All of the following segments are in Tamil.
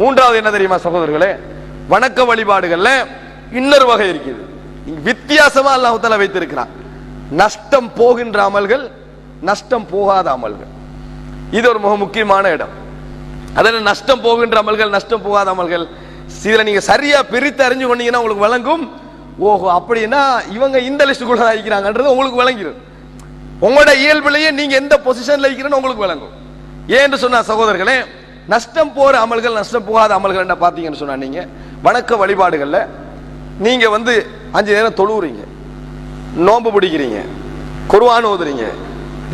மூன்றாவது என்ன தெரியுமா சகோதரர்களே? வணக்க வழிபாடுகள்ல இன்னொரு வகை இருக்குது. வித்தியாசமா அல்லாஹ் வைத்திருக்கிறான். நஷ்டம் போகின்ற அமல்கள் நஷ்டம் போகாத அமல்கள். இது ஒரு மிக முக்கியமான இடம். அதில் நஷ்டம் போகின்ற அமல்கள் நஷ்டம் போகாத அமல்கள் இதுல நீங்க சரியா பிரித்து அறிஞ்சு கொண்டீங்கன்னா உங்களுக்கு வழங்கும் ஓஹோ அப்படின்னா இவங்க இந்த லிஸ்டுக்குள்ள இருக்கிறாங்கன்றது உங்களுக்கு விளங்கிடும் உங்களோட இயல்பிலேயே நீங்க எந்த பொசிஷன்ல இருக்கிறேன்னு உங்களுக்கு விளங்கும். ஏன்னு சொன்னால் சகோதரர்களே நஷ்டம் போகிற அமல்கள் நஷ்டம் போகாத அமல்கள் என்ன பார்த்தீங்கன்னு சொன்னால் நீங்கள் வணக்க வழிபாடுகளில் நீங்கள் வந்து அஞ்சு நேரம் தொழுவுறீங்க. நோன்பு பிடிக்கிறீங்க குருவான் ஓதுறீங்க.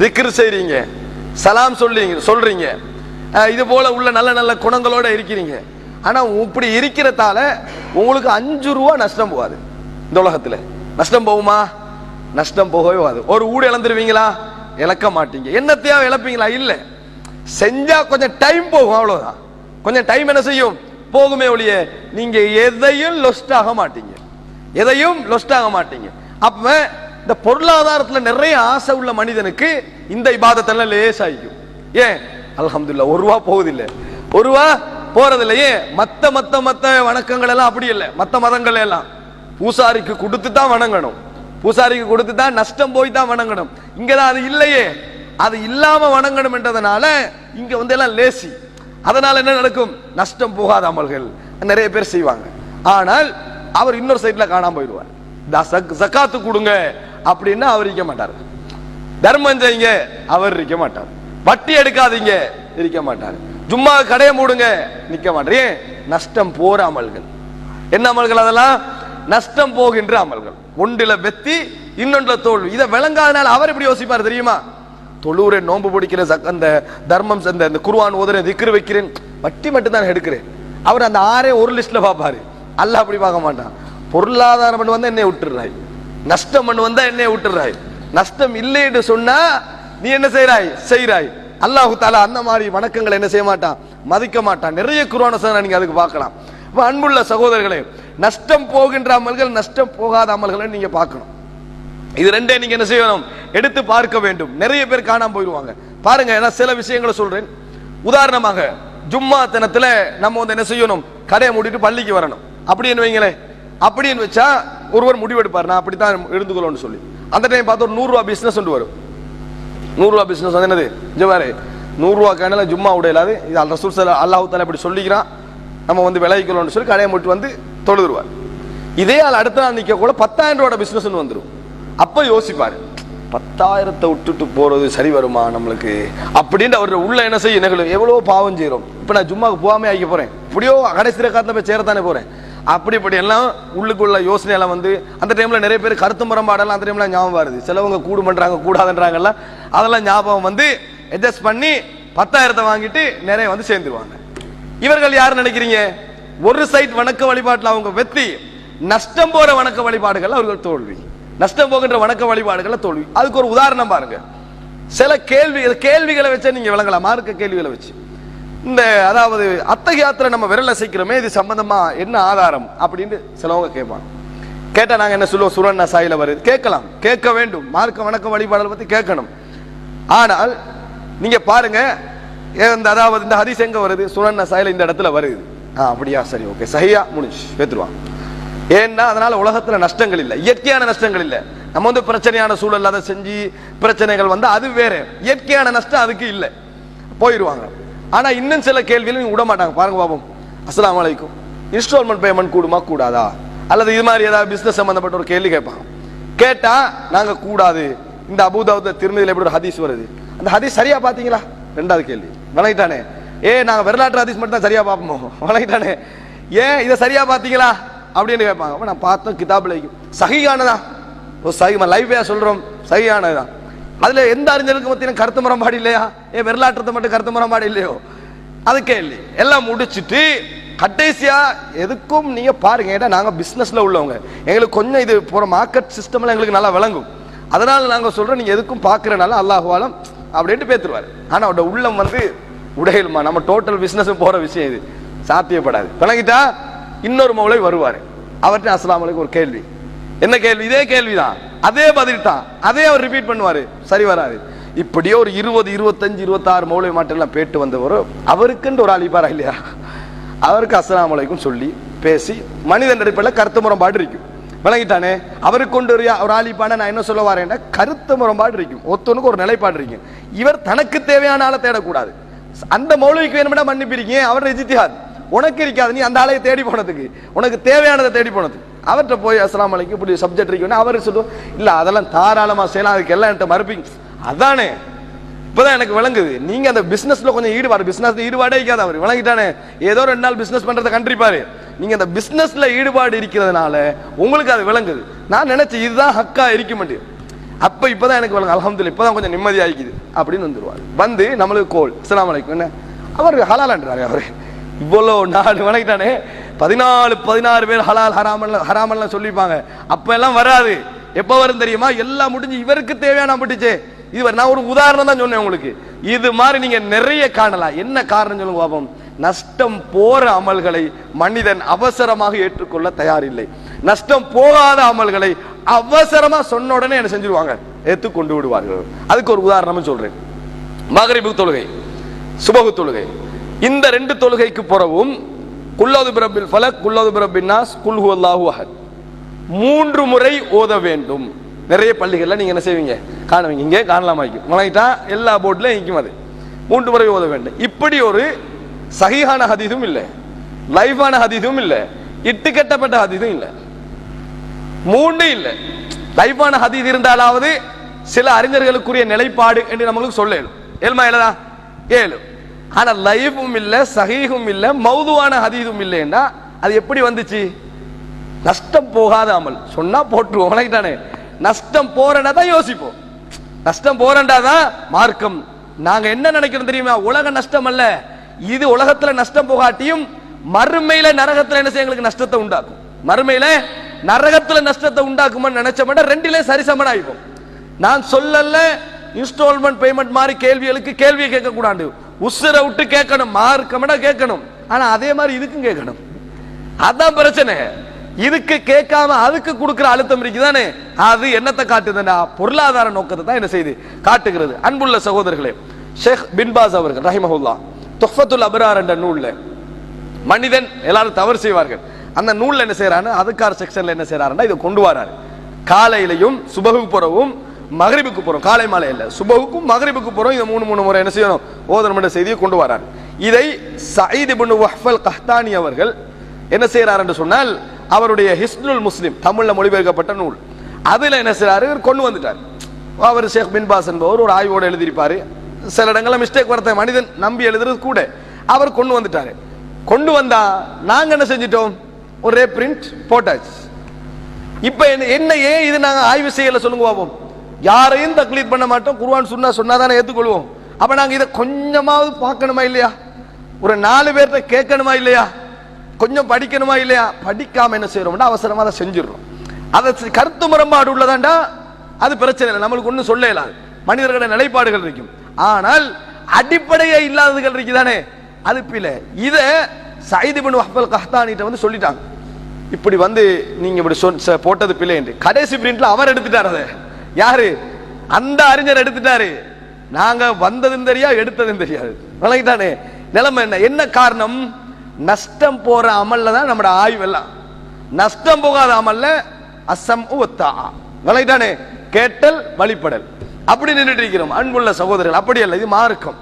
திக்ர் செய்கிறீங்க சலாம் சொல்லுறீங்க சொல்கிறீங்க இது போல் உள்ள நல்ல நல்ல குணங்களோடு இருக்கிறீங்க. ஆனால் இப்படி இருக்கிறதால உங்களுக்கு அஞ்சு ரூபா நஷ்டம் போகாது. இந்த உலகத்தில். நஷ்டம் போகுமா? நஷ்டம் போகவே போகாது. ஒரு ஊடு இழந்துருவீங்களா? இழக்க மாட்டீங்க. என்னத்தையாவது இழப்பீங்களா? இல்லை. செஞ்சா கொஞ்சம் டைம் போகும் அவ்வளவுதான். கொஞ்சம் டைம் என்ன செய்யும்? போகுமே ஒழிய நீங்க எதையும் லொஸ்ட் ஆக மாட்டீங்க. எதையும் லொஸ்ட் ஆக மாட்டீங்க. அப்ப இந்த பொருளாதாரத்துல நிறைய ஆசை உள்ள மனிதனுக்கு இந்த இபாதத்தெல்லாம் லேசாயிக்கும். ஏன்? அல்ஹம்துலில்லாஹ் ஒரு ரூபா போகுதில்லை. ஒரு ரூபா போறதில்லையே மத்த மத்த மத்த வணக்கங்கள் எல்லாம் அப்படி இல்லை. மத்த மதங்கள் எல்லாம். பூசாரிக்கு கொடுத்து தான் வணங்கணும். பூசாரிக்கு கொடுத்து தான் நஷ்டம் போய் தான் வணங்கணும். இங்கதான் அது இல்லையே. அது இல்லாம வணங்கணும் என்றதுனால இங்க வந்து எல்லாம் லேசி. அதனால என்ன நடக்கும்? நஷ்டம் போகாத அமல்கள். நிறைய பேர் செய்வாங்க. ஆனால் அவர் இன்னொரு சைட்ல காணாம போயிடுவார். த- சக்- ஜக்காத்து கொடுங்க அப்படின்னா அவர் இருக்க மாட்டார். தர்மம் செய்யுங்க அவர் இருக்க மாட்டார். வட்டி எடுக்காதீங்க இருக்க மாட்டார். சும்மா கடையை மூடுங்க நிக்க மாட்டார். நஷ்டம் போற அமல்கள். என்ன அமல்கள் அதெல்லாம்? நஷ்டம் போகின்ற அமல்கள். ஒன்றுல வெத்தி இன்னொன்றுல தோல்வி. இதை விளங்காதனால அவர் எப்படி யோசிப்பார் தெரியுமா? தொழுவுரை நோன்பு பிடிக்கிற அந்த தர்மம் அந்த அந்த குருவான் ஓதுறேன் திக்ரு வைக்கிறேன் வட்டி மட்டும் தான் எடுக்கிறேன். அவர் அந்த ஆறே ஒரு லிஸ்ட்ல பார்ப்பாரு அல்லாஹ் அப்படி பார்க்க மாட்டான். பொருளாதாரம் பண்ணு வந்தா என்னை விட்டுறாய் நஷ்டம் பண்ணு வந்தா என்னை விட்டுறாய் நஷ்டம் இல்லைன்னு சொன்னா நீ என்ன செய்யறாய் செய்யறாய் அல்லாஹு தாலா அந்த மாதிரி வணக்கங்களை என்ன செய்ய மாட்டான்? மதிக்க மாட்டான். நிறைய குருவான சார் நீங்க அதுக்கு பார்க்கலாம். இப்போ அன்புள்ள சகோதரர்களே நஷ்டம் போகின்ற அமல்கள் நஷ்டம் போகாத அமல்களை நீங்க பார்க்கணும். இது ரெண்டே நீங்க என்ன செய்யணும்? எடுத்து பார்க்க வேண்டும். நிறைய பேர் காணாம போயிடுவாங்க. பாருங்க நான் சில விஷயங்களை சொல்றேன். உதாரணமாக ஜும்மா தினத்துல நம்ம வந்து என்ன செய்யணும்? கடையை மூடிட்டு பள்ளிக்கு வரணும். அப்படின்னு வைங்களேன். அப்படின்னு வச்சா ஒருவர் முடிவெடுப்பார். நான் அப்படித்தான் இருந்துக்கணும்னு சொல்லி. அந்த டைம் பார்த்து ஒரு நூறுரூவா பிஸ்னஸ் கொண்டு வரும் நூறுரூவா பிஸ்னஸ் வந்து என்னது? ஜவாரு நூறுரூவா கேனல ஜும்மா உடையலாது இது அல்ல ரசூல் சல்லா அல்லாஹு தாலா இப்படி சொல்லிக்கிறான். நம்ம வந்து விளைவிக்கணும்னு சொல்லி கடையை மூட்டு வந்து தொழுதுருவார். இதே ஆள் அடுத்த நாள் நிற்க கூட பத்தாயிரம் ரூபாய் பிஸ்னஸ்ன்னு வந்துடும் அப்போ யோசிப்பார். பத்தாயிரத்தை விட்டுட்டு போகிறது சரி வருமா நம்மளுக்கு? அப்படின்னு அவர் உள்ள என்ன செய்ய நிகழும் எவ்வளோ பாவம் செய்கிறோம் இப்போ நான் ஜும்மாக்கு போகாமே ஆகிக்க போகிறேன் இப்படியோ கடைசி காலத்துல போய் சேரத்தானே போகிறேன் அப்படி இப்படி எல்லாம் உள்ளுக்குள்ள யோசனையெல்லாம் வந்து அந்த டைமில் நிறைய பேர் கருத்து முரம்பாடெல்லாம் அந்த டைமில் ஞாபகம் வருது. சிலவங்க கூடு பண்ணுறாங்க கூடாதுன்றாங்கல்ல அதெல்லாம் ஞாபகம் வந்து அட்ஜஸ்ட் பண்ணி பத்தாயிரத்தை வாங்கிட்டு நிறைய வந்து சேர்ந்துருவாங்க. இவர்கள் யார் நினைக்கிறீங்க? ஒரு சைட் வணக்க வழிபாட்டில் அவங்க வெற்றி நஷ்டம் போகிற வணக்க வழிபாடுகள் அவர்கள் தோல்வி. நஷ்டம் போகின்ற வணக்க வழிபாடுகளை தோல்வி. அதுக்கு ஒரு உதாரணம் பாருங்க. சில கேள்வி கேள்விகளை வச்சு நீங்க விளங்கலாம். மார்க்க கேள்விகளை வச்சு. இந்த அதாவது அத்தகையாத்திர நம்ம விரல் அசைக்கிறோமே இது சம்பந்தமா என்ன ஆதாரம் அப்படின்னு சிலவங்க கேட்பாங்க. கேட்டா நாங்க என்ன சொல்லுவோம்? சுரண்ண சாயில வருது. கேட்கலாம். கேட்க வேண்டும். மார்க்க வணக்க வழிபாடுகளை பத்தி கேட்கணும். ஆனால் நீங்க பாருங்க ஏ, இந்த அதாவது இந்த ஹதீஸ் எங்க வருது? சுரண்ண சாயில இந்த இடத்துல வருது. ஆ அப்படியா? சரி ஓகே. சரியா முடிஞ்சு பேத்துருவான். ஏன்னா அதனால உலகத்துல நஷ்டங்கள் இல்லை இயற்கையான நஷ்டங்கள் இல்லை. நம்ம வந்து பிரச்சனையான சூழல் அதை செஞ்சு பிரச்சனைகள் வந்து அது வேற. இயற்கையான நஷ்டம் அதுக்கு இல்லை. போயிடுவாங்க ஆனா இன்னும் சில கேள்விகள் விட மாட்டாங்க பாருங்க பாபம் அஸ்லாம் வலைக்கும் இன்ஸ்டால்மெண்ட் பேமெண்ட் கூடுமா கூடாதா? அல்லது இது மாதிரி ஏதாவது பிசினஸ் சம்பந்தப்பட்ட ஒரு கேள்வி கேட்பாங்க. கேட்டா நாங்க கூடாது. இந்த அபூதாவுத திருமதியில் எப்படி ஒரு ஹதீஸ் வருது? அந்த ஹதீஸ் சரியா பாத்தீங்களா ரெண்டாவது கேள்வி. வணங்கிட்டானே. ஏ நாங்க வரலாற்று ஹதீஸ் மட்டும் தான் சரியா பார்ப்போம்? வணங்கிட்டானே. ஏன் இதை சரியா பாத்தீங்களா அப்படின்னு கேட்பாங்க. அப்போ நான் பார்த்தோம் கிதாபுல சகியானதா? ஒரு சகி லைஃபே சொல்கிறோம் சகியானதுதான் அதில் எந்த அறிஞருக்கு பார்த்தீங்கன்னா கருத்து முரம்பாடு இல்லையா? ஏன் வரலாற்றத்தை மட்டும் கருத்து முரம்பாடு இல்லையோ? அது கேள்வி எல்லாம் முடிச்சிட்டு கடைசியா எதுக்கும் நீங்க பாருங்க. ஏன்னா நாங்க பிசினஸ்ல உள்ளவங்க. எங்களுக்கு கொஞ்சம் இது போற மார்க்கெட் சிஸ்டம்ல எங்களுக்கு நல்லா விளங்கும். அதனால நாங்க சொல்றோம் நீங்க எதுக்கும் பாக்குறனால அல்லாஹுவாலம் அப்படின்ட்டு பேத்துருவாரு. ஆனா அவட உள்ளம் வந்து உடையலுமா? நம்ம டோட்டல் பிசினஸ் போற விஷயம் இது. சாத்தியப்படாது. விளங்கிட்டா? இன்னொரு மௌலை வருவார். அவர்கிட்ட அஸ்லாம் அலைக்கும் ஒரு கேள்வி. என்ன கேள்வி? இதே கேள்விதான். அதே பதில் தான் அதே அவர் ரிப்பீட் பண்ணுவார். சரி வராது. இப்படியே ஒரு இருபது இருபத்தஞ்சு இருபத்தாறு மௌலை மாட்டெல்லாம் பேட்டு வந்தவர் அவருக்குன்ற ஒரு அழிப்பாரா இல்லையா? அவருக்கு அஸ்லாம் வலைக்கும் சொல்லி பேசி மனிதன் அடிப்படையில் கருத்து முரண்பாடு இருக்கும். விளங்கிட்டானே? அவருக்கு கொண்டு ஒரு ஒரு ஆளிப்பான நான் என்ன சொல்ல வரேன்னா கருத்து முரண்பாடு இருக்கும். ஒத்தனுக்கு ஒரு நிலைப்பாடு இருக்கும். இவர் தனக்கு தேவையான ஆளை தேடக்கூடாது. அந்த மௌலவிக்கு வேணும்னா மன்னிப்பிருக்கீங்க அவர் இஜித்திஹாத். உனக்கு இருக்காது நீ அந்த ஆளையை தேடி போனதுக்கு. உனக்கு தேவையானதை தேடி போனது. அவர்கிட்ட போய் அஸ்லாம் அலைக்கு இப்படி சப்ஜெக்ட் இருக்குன்னு அவர் சொல்லுவோம் இல்லை அதெல்லாம் தாராளமாக செய்யலாம். அதுக்கு எல்லாம் என்கிட்ட மறுப்பீங்க. அதானே? இப்போதான் எனக்கு விளங்குது. நீங்கள் அந்த பிஸ்னஸில் கொஞ்சம் ஈடுபாடு. பிசினஸ் ஈடுபாடே இருக்காது அவர். விளங்கிட்டானே? ஏதோ ரெண்டு நாள் பிஸ்னஸ் பண்ணுறதை கண்டிப்பாரு. நீங்கள் அந்த பிஸ்னஸில் ஈடுபாடு இருக்கிறதுனால உங்களுக்கு அது விளங்குது. நான் நினைச்சேன் இதுதான் ஹக்கா இருக்க மாட்டேன் இப்போ தான் எனக்கு விளங்கு. இப்போ தான் கொஞ்சம் நிம்மதியாகிக்குது அப்படின்னு வந்துடுவார் வந்து நம்மளுக்கு கோல். அஸ்லாம் அலைக்கும். என்ன? அவர் ஹலாலான்றாரு அவர். இவ்வளோ நாலு வணங்கிட்டானே. பதினாலு பதினாறு பேர் ஹலால் ஹராமல் ஹராமல்லாம் சொல்லிப்பாங்க அப்போ எல்லாம் வராது. எப்போ வரும் தெரியுமா? எல்லாம் முடிஞ்சு இவருக்கு தேவையான பட்டுச்சே இது நான் ஒரு உதாரணம் தான் சொன்னேன் உங்களுக்கு. இது மாதிரி நீங்க நிறைய காணலாம். என்ன காரணம் சொல்லுங்க பாபம் நஷ்டம் போற அமல்களை மனிதன் அவசரமாக ஏற்றுக்கொள்ள தயாரில்லை. நஷ்டம் போகாத அமல்களை அவசரமா சொன்ன உடனே என்ன செஞ்சிருவாங்க? ஏத்து கொண்டு விடுவார்கள். அதுக்கு ஒரு உதாரணம் சொல்றேன். மகரிபு தொழுகை சுபகு தொழுகை. இந்த ரெண்டு தொழுகைக்கு புறவும் குல்லாது பிரபில் ஃபலக் குல்லாது பிரபின் நாஸ் குல்ஹு அல்லாஹு அஹத். மூன்று முறை ஓத வேண்டும். நிறைய பள்ளிகளில் நீங்கள் என்ன செய்வீங்க? காணுவீங்க. இங்கே காணலாமா? வணங்கிட்டா எல்லா போர்ட்லயும் இங்கும் அது. மூன்று முறை ஓத வேண்டும். இப்படி ஒரு சகிஹான ஹதீதும் இல்லை. லைஃபான ஹதீதும் இல்லை. இட்டு கட்டப்பட்ட ஹதீதும் இல்லை. மூன்று இல்லை. லைஃபான ஹதீஸ் இருந்தாலாவது சில அறிஞர்களுக்குரிய நிலைப்பாடு என்று நம்மளுக்கு சொல்ல ஏழுமா ஏழுதா? ஏழு. ஆனால் லைஃபும் இல்லை சஹீஹும் இல்லை மௌதுவான ஹதீதும் இல்லைன்னா அது எப்படி வந்துச்சு? நஷ்டம் போகாத அமல். சொன்னா போட்டுருவோம் வணங்கிட்டானே. நஷ்டம் போறேன்னா தான் யோசிப்போம். நஷ்டம் போறண்டா தான் மார்க்கம். நாங்க என்ன நினைக்கிறோம் தெரியுமா? உலக நஷ்டம் அல்ல. இது உலகத்துல நஷ்டம் போகாட்டியும் மறுமையில நரகத்துல என்ன செய்ய எங்களுக்கு நஷ்டத்தை உண்டாக்கும். மறுமையில நரகத்துல நஷ்டத்தை உண்டாக்கும்னு நினைச்ச மாட்டேன் ரெண்டிலே சரிசமன் ஆயிப்போம். நான் சொல்லல இன்ஸ்டால்மெண்ட் பேமெண்ட் மாதிரி கேள்விகளுக்கு கேள்வியை கேட்க கூடாண்டு உசுரை விட்டு கேட்கணும் மார்க்கமடா கேட்கணும். ஆனா அதே மாதிரி இதுக்கும் கேட்கணும். அதான் பிரச்சனை. இதுக்கு கேட்காம அதுக்கு கொடுக்குற அழுத்தம் இருக்குதானே? அது என்னத்தை காட்டுதுன்னா பொருளாதார நோக்கத்தை தான் என்ன செய்து காட்டுகிறது. அன்புள்ள சகோதரர்களே ஷேக் பின்பாஸ் அவர்கள் ரஹிமஹுல்லா துஃபத்துல் அபரார் என்ற நூலில் மனிதன் எல்லாரும் தவறு செய்வார்கள். அந்த நூலில் என்ன செய்யறாரு அதுக்கார செக்ஷன்ல என்ன செய்யறாருன்னா இதை கொண்டு வராரு. காலையிலையும் சுபகுக்கு புறவும் மகரிபுக்கு போகிறோம் காலை மாலை இல்லை. சுபகுக்கும் மகரிபுக்கு போகிறோம் இதை மூணு மூணு முறை என்ன செய்யணும்? ஓதனம் என்ற செய்தியை கொண்டு வரார். இதை சயீத் இப்னு வஹ்ஃபல் கஹ்தானி அவர்கள் என்ன செய்கிறார் என்று சொன்னால் அவருடைய ஹிஸ்னுல் முஸ்லிம் தமிழில் மொழிபெயர்க்கப்பட்ட நூல். அதில் என்ன செய்கிறாரு இவர் கொண்டு வந்துட்டார். அவர் ஷேக் பின்பாஸ் என்பவர் ஒரு ஆய்வோடு எழுதியிருப்பார். சில இடங்களில் மிஸ்டேக் வரத்த மனிதன் நம்பி எழுதுறது கூட. அவர் கொண்டு வந்துட்டார். கொண்டு வந்தா நாங்கள் என்ன செஞ்சிட்டோம்? ஒரே பிரிண்ட் போட்டாச்சு. இப்போ என்ன என்ன ஏன் இது நாங்கள் ஆய்வு செய்யல சொல்லுங்க பாப்போம். யாரையும் தக்லீத் பண்ண மாட்டோம். குருவான் சொன்னா தானே ஏற்றுக்கொள்வோம் அப்போ நாங்கள் இதை கொஞ்சமாவது பார்க்கணுமா இல்லையா? ஒரு நாலு பேர்த்த கேட்கணுமா இல்லையா? கொஞ்சம் படிக்கணுமா இல்லையா? படிக்காம என்ன செய்யறோம்னா அவசரமாக அதை செஞ்சிடறோம். அதை கருத்து முரண்பாடு உள்ளதாண்டா? அது பிரச்சனை இல்லை. நம்மளுக்கு ஒன்றும் சொல்லலாம் மனிதர்களோட நிலைப்பாடுகள் இருக்கும். ஆனால் அடிப்படையே இல்லாததுகள் இருக்குதானே? அது பிள்ளை இதை சைது பின் வஹ்பல் கஹ்தானிட்ட வந்து சொல்லிட்டாங்க. இப்படி வந்து நீங்க இப்படி சொல் போட்டது பிள்ளை என்று. கடைசி பிரிண்ட்ல அவர் எடுத்துட்டார் அதை. யாரு? அந்த அறிஞர் எடுத்துட்டாரு. நாங்க வந்ததும் தெரியா எடுத்ததும் தெரியாது. விளங்கிட்டானே நிலைமை என்ன? என்ன காரணம்? நஷ்டம் போற அமல்ல தான் நம்மட ஆய்வெல்லாம். நஷ்டம் போகாத அமல்ல அசம் உத்தா விளங்கிட்டானே கேட்டல் வழிபடல். அப்படி நின்றுட்டு இருக்கிறோம். அன்புள்ள சகோதரர்கள் அப்படி அல்ல இது மார்க்கம்.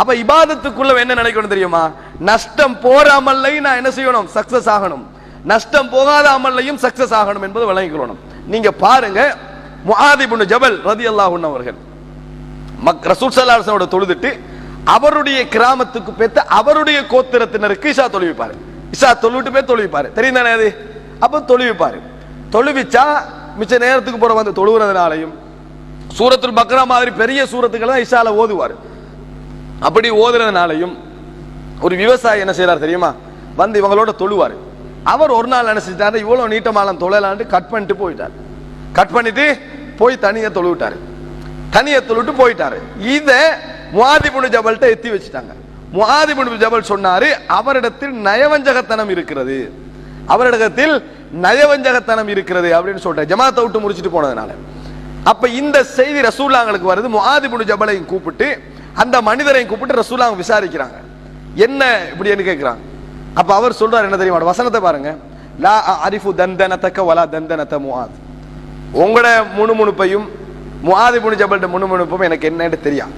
அப்ப இபாதத்துக்குள்ள என்ன நினைக்கணும் தெரியுமா? நஷ்டம் போற அமல்லையும் நான் என்ன செய்யணும்? சக்சஸ் ஆகணும். நஷ்டம் போகாத அமல்லையும் சக்சஸ் ஆகணும் என்பது விளங்கிக்கொள்ளணும் நீங்க பாருங்க முஹாதிபுன் ஜபல் ரதி அல்லாஹுன் அவர்கள். மக் ரசூல் ஸல்லல்லாஹு தொழுதுட்டு அவருடைய கிராமத்துக்கு பேத்த அவருடைய கோத்திரத்தினருக்கு இஷா தொழுவிப்பாரு. இஷா தொழுவிட்டு போய் தொழுவிப்பாரு. தெரியும் தானே அது? அப்போ தொழுவிப்பாரு. தொழுவிச்சா மிச்ச நேரத்துக்கு போற வந்து தொழுகிறதுனாலையும் சூரத்துல் பக்ரா மாதிரி பெரிய சூரத்துக்கள் தான் இஷால ஓதுவார். அப்படி ஓதுறதுனாலையும் ஒரு விவசாயி என்ன செய்யறாரு தெரியுமா? வந்து இவங்களோட தொழுவார். அவர் ஒரு நாள் நினைச்சிட்டாரு இவ்வளோ நீட்டமாலம் தொழலான்ட்டு கட் பண்ணிட்டு போயிட்டார். கட் பண்ணிட்டு போய் தனியை தொழுவிட்டாரு. தனியை தொழுவிட்டு போயிட்டாரு. இதை முவாதிபுனு ஜபல்கிட்ட எத்தி வச்சுட்டாங்க. முவாதிபுனு ஜபல் சொன்னாரு அவரிடத்தில் நயவஞ்சகத்தனம் இருக்கிறது. அவரிடத்தில் நயவஞ்சகத்தனம் இருக்கிறது அப்படின்னு சொல்லிட்டு ஜமாத்தை விட்டு முடிச்சிட்டு போனதுனால. அப்ப இந்த செய்தி ரசூல்லாங்களுக்கு வருது. முவாதிபுனு ஜபலையும் கூப்பிட்டு அந்த மனிதரையும் கூப்பிட்டு ரசூல்லாங்க விசாரிக்கிறாங்க. என்ன இப்படின்னு கேட்கிறாங்க அப்ப அவர் சொல்றாரு என்ன தெரியுமா? வசனத்தை பாருங்க. லா அரிஃபு தந்தனத்தக்க வலா தந்தனத்த முவாத் உங்களோட முணுமுணுப்பையும் முஆதி புனி முணுமுணுப்பும் எனக்கு என்னன்னு தெரியும்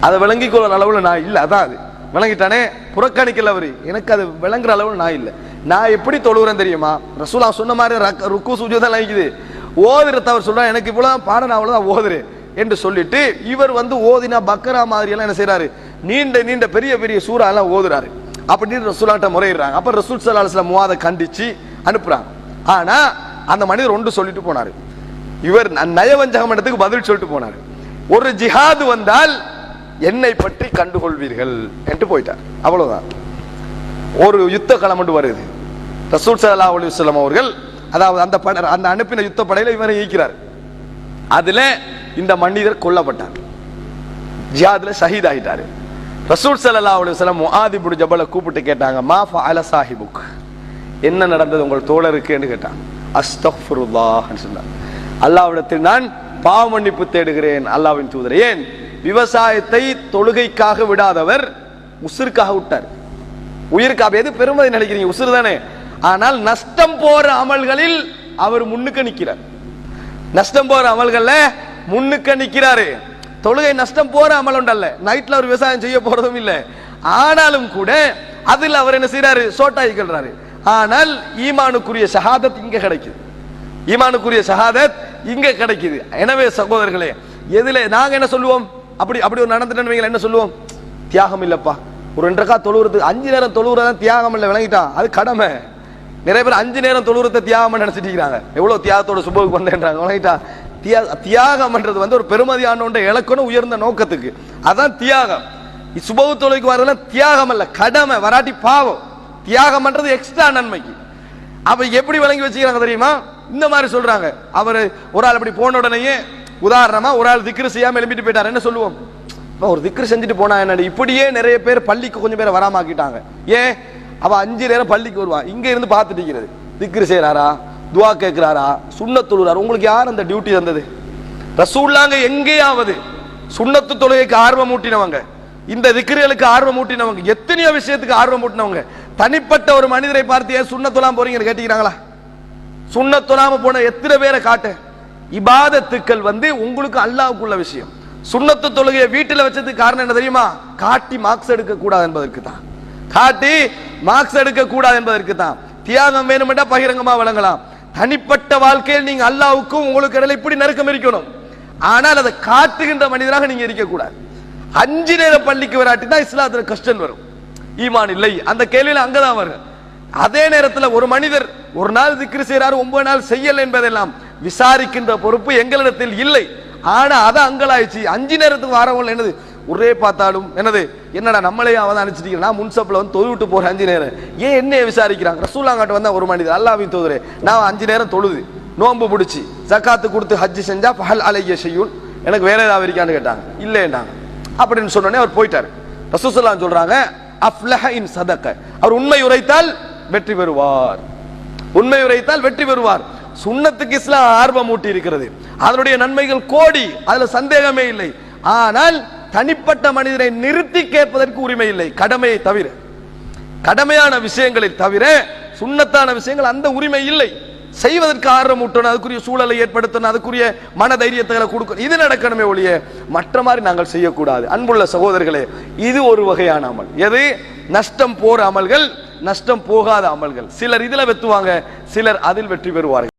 அதை விளங்கிக் கொள்ளுற அளவில் நான் இல்லை. அதான் அது. விளங்கிட்டானே புறக்கணிக்கல அவர். எனக்கு அது விளங்குற அளவில் நான் இல்லை. நான் எப்படி தொழுகிறேன் தெரியுமா? ரசூலா சொன்ன மாதிரி ரக்க- ருக்கு சுஜூதான் நினைக்குது ஓதுறத அவர் சொல்கிறார் எனக்கு இவ்வளோ பாடம் நான் அவ்வளவுதான் ஓதுறேன் என்று சொல்லிட்டு இவர் வந்து ஓதினா பக்கரா மாதிரி எல்லாம் என்ன செய்கிறாரு நீண்ட நீண்ட பெரிய பெரிய சூறாலாம் ஓதுறாரு. அப்படின்னு ரசூலாட்ட முறையிடுறாங்க. அப்போ ரசூல் சல்லா அலுவலம் முவாதை கண்டிச்சு அனுப்புகிறாங்க ஆனால் அந்த மனிதர் ஒன்று சொல்லிட்டு போனார். இவர் நயவஞ்சகம் இடத்துக்கு பதில் சொல்லிட்டு போனாரு. ஒரு ஜிஹாது வந்தால் என்னை பற்றி கண்டுகொள்வீர்கள் என்று போயிட்டார். அவ்வளவுதான். ஒரு யுத்த களம் ஒன்று வருது. ரசூல் சல்லா அலுவலம் அவர்கள் அதாவது அந்த பட அந்த அனுப்பின யுத்த படையில இவரை ஈக்கிறார் அதுல இந்த மனிதர் கொல்லப்பட்டார். ஜியாதுல ஷஹீத் ஆயிட்டாரு. ரசூல் சல்லா அலைஹி வஸல்லம் ஜபலை கூப்பிட்டு கேட்டாங்க மா ஃபஅல சாஹிபுக்? என்ன நடந்தது உங்கள் தோழருக்குன்னு கேட்டாங்க. அஸ்தஃபுருல்லாஹ்னு சொன்னார் அல்லாவிடத்தில் நான் பாவ மன்னிப்பு தேடுகிறேன் அல்லாஹ்வின் தூதர். ஏன்? விவசாயத்தை தொழுகைக்காக விடாதவர் உசிருக்காக விட்டார். உயிருக்காக எது பெருமதி நினைக்கிறீங்க? உசுறு தானே. ஆனால் நஷ்டம் போற அமல்களில் அவர் முன்னுக்கு நிற்கிறார். நஷ்டம் போற அமல்கள்ல முன்னுக்கு நிற்கிறாரு. தொழுகை நஷ்டம் போற அமல் உண்டல்ல. நைட்ல அவர் விவசாயம் செய்ய போறதும் இல்லை. ஆனாலும் கூட அதில் அவர் என்ன செய்யறாரு சோட்டாயிக்கிறாரு ஆனால் ஈமானுக்குரிய சகாதத் இங்க கிடைக்குது. ஈமானுக்குரிய ஷஹாதத் இங்கே கிடைக்குது. எனவே சகோதரர்களே எதில் நாங்கள் என்ன சொல்லுவோம்? அப்படி அப்படி ஒரு நடந்துட்டு என்ன சொல்லுவோம்? தியாகம் இல்லைப்பா. ஒரு ரெண்டரைக்கா தொழுவுறது அஞ்சு நேரம் தொழுவுறதான் தியாகம் இல்லை விளங்கிட்டா அது கடமை. நிறைய பேர் அஞ்சு நேரம் தொழுவுறத தியாகம் நினைச்சிட்டு இருக்கிறாங்க. தியாகத்தோட சுபவுக்கு வந்தேன்றாங்க விளங்கிட்டா தியா தியாகம்ன்றது வந்து ஒரு பெருமதியான ஒன்றை இலக்கணும் உயர்ந்த நோக்கத்துக்கு. அதான் தியாகம். சுபவு தொழுகைக்கு வரதெல்லாம் தியாகம் அல்ல கடமை வராட்டி பாவம். தியாகம்ன்றது எக்ஸ்ட்ரா நன்மைக்கு. அப்போ எப்படி விளங்கி வச்சுக்கிறாங்க தெரியுமா? இந்த மாதிரி சொல்றாங்க. அவர் ஒரு ஆள் அப்படி போன உடனேயே உதாரணமா ஒரு ஆள் திக்ரு செய்யாம எழுப்பிட்டு போயிட்டார். என்ன சொல்லுவோம்? இப்ப ஒரு திக்ரு செஞ்சுட்டு போனா என்னடி? இப்படியே நிறைய பேர் பள்ளிக்கு கொஞ்சம் பேரை வராமாக்கிட்டாங்க. ஏன்? அவ அஞ்சு நேரம் பள்ளிக்கு வருவான் இங்க இருந்து பார்த்துட்டு இருக்கிறது. திக்ரு செய்யறாரா துவா கேட்கிறாரா சுண்ணத் தொழுறாரு? உங்களுக்கு யார் அந்த டியூட்டி தந்தது? ரசூல்லாங்க எங்கேயாவது சுண்ணத்து தொழுகைக்கு ஆர்வம் ஊட்டினவங்க இந்த திக்ருகளுக்கு ஆர்வம் ஊட்டினவங்க எத்தனையோ விஷயத்துக்கு ஆர்வம் ஊட்டினவங்க தனிப்பட்ட ஒரு மனிதரை பார்த்து ஏன் சுண்ணத்துலாம் போறீங்கன்னு கேட்டீங்களாங்களா சுண்ணத்துலாம போன எத்தனை பேரை காட்டு? இபாதத்துக்கள் வந்து உங்களுக்கு அல்லாவுக்குள்ள விஷயம். சுண்ணத்து தொழுகையை வீட்டில் வச்சதுக்கு காரணம் என்ன தெரியுமா? காட்டி மார்க்ஸ் எடுக்க கூடாது என்பதற்கு தான். காட்டி மார்க்ஸ் எடுக்க கூடாது என்பதற்கு தான். தியாகம் வேணுமெண்டா பகிரங்கமா வழங்கலாம். தனிப்பட்ட வாழ்க்கையில் நீங்க அல்லாவுக்கும் உங்களுக்கு இடையில இப்படி நெருக்கம் இருக்கணும். ஆனால் அதை காட்டுகின்ற மனிதராக நீங்க இருக்கக்கூடாது. அஞ்சு நேர பள்ளிக்கு வராட்டி தான் இஸ்லாத்துல கஷ்டம் வரும். ஈமான் இல்லை. அந்த கேள்வியில் அங்கதான் வரும் அதே நேரத்தில் ஒரு மனிதர் ஒரு நாள் திக்ரு செய்கிறார் ஒன்பது நாள் செய்யலை என்பதெல்லாம் விசாரிக்கின்ற பொறுப்பு எங்களிடத்தில் இல்லை. ஆனால் அதை அங்கலாயிடுச்சு. அஞ்சு நேரத்துக்கு வரவங்க என்னது? ஒரே பார்த்தாலும் என்னது? என்னடா நம்மளே அவன் அனுப்பிச்சிட்டு நான் வந்து தொழு விட்டு போறேன் அஞ்சு நேரம். ஏன் என்னையை விசாரிக்கிறாங்க? ரசூலாங்காட்டு வந்தால் ஒரு மனிதர். அல்லாவின் தோதுரே நான் அஞ்சு நேரம் தொழுது நோன்பு பிடிச்சி ஜக்காத்து கொடுத்து ஹஜ்ஜு செஞ்சால் பஹல் அலைய செய்யும் எனக்கு வேலை ஏதாவது இருக்கான்னு கேட்டாங்க. இல்லைன்றாங்க அப்படின்னு சொன்னோடனே அவர் போயிட்டார். ரசூசல்லாம் சொல்கிறாங்க அஃப்லஹ இன் சதக்க. அவர் உண்மை உரைத்தால் வெற்றி பெறுவார். உண்மை உரைத்தால் வெற்றி பெறுவார். சுண்ணத்துக்கு இஸ்லாம் ஆர்வம் ஊட்டி இருக்கிறது அதனுடைய நன்மைகள் கோடி அதுல சந்தேகமே இல்லை. ஆனால் தனிப்பட்ட மனிதனை நிறுத்தி கேட்பதற்கு உரிமை இல்லை. கடமையை தவிர. கடமையான விஷயங்களில் தவிர சுண்ணத்தான விஷயங்கள் அந்த உரிமை இல்லை. செய்வதற்கு ஆர்வம் ஊட்டணும் அதுக்குரிய சூழலை ஏற்படுத்தணும் அதுக்குரிய மன தைரியத்தை கொடுக்கணும். இது நடக்கணுமே ஒழிய மற்ற மாதிரி நாங்கள் செய்யக்கூடாது. அன்புள்ள சகோதரர்களே இது ஒரு வகையான அமல். எது? நஷ்டம் போற அமல்கள் நஷ்டம் போகாத அமல்கள். சிலர் இதுல வெத்துவாங்க சிலர் அதில் வெற்றி பெறுவார்கள்.